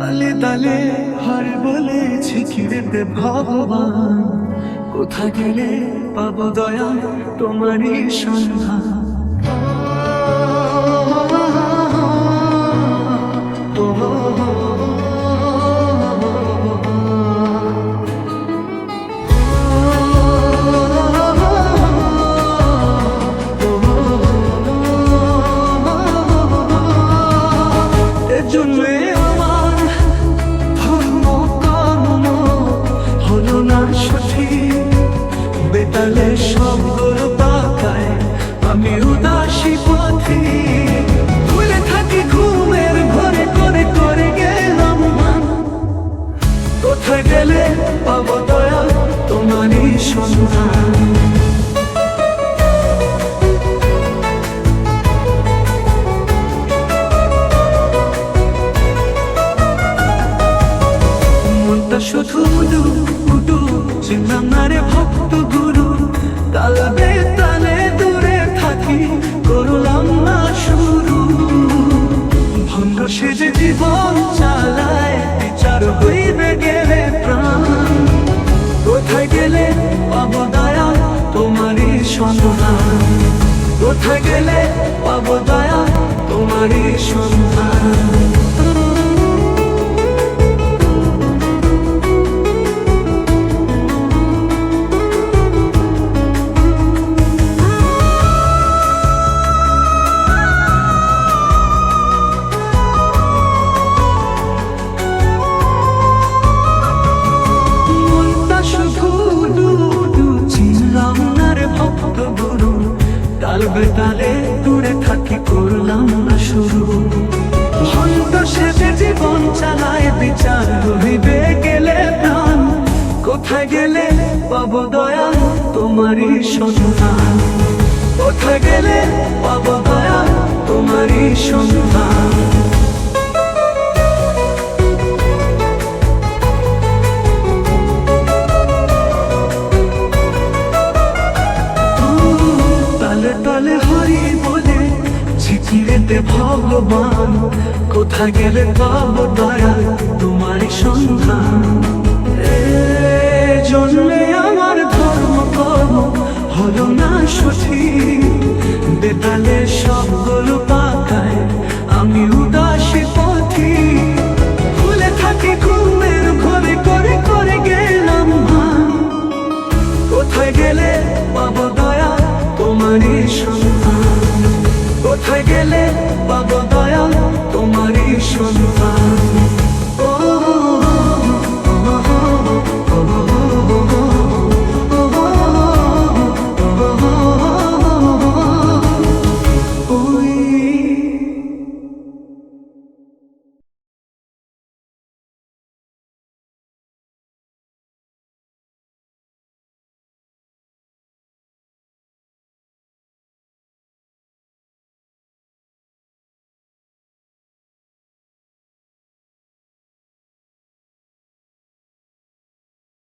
তালে তালে হার বলে ছিকিরেতে ভগবান। কোথা গেলে পাবো দয়া তোমারই সন্ধান? বেতালে সবগুলো পাকায়, আমি উদাসী পথে ভুলে থাকি ঘুমের ঘরে, করে করে গেলাম। কোথায় গেলে পাবো দয়া তোমারই সন্ধান শুধু না রে ভক্ত সেজে জীবন চালায়, বিচার হইবে গেলে প্রাণ। কোথায় গেলে পাবো দয়া? তোমারই সন্ধান কোথায় গেলে পাবো দয়া? তোমারই সন্ধান তাল বেতালে দূরে থাকি করলাম না শুরু। ভন্ত শেষে জীবন চালায় বিচার রহিবে গেলে প্রাণ। কোথায় গেলে পাবো দয়া তোমারই সন্তান কোথায় গেলে পাবো দয়া তোমারই সন্ধান। ভগবান, কোথায় গেলে পাব দয়া? তোমার সন্ধান। জন্মে আমার ধর্ম কর্ম হলো না সঠিক। বেতালে সবগুলো পাতায় আমি উদাসী পথি। খুলে থাকি ঘুমের ঘরে করে করে গেলাম কোথায় গেলে পাব দয়া? তোমারই সন্ধান। কোথায় গেলে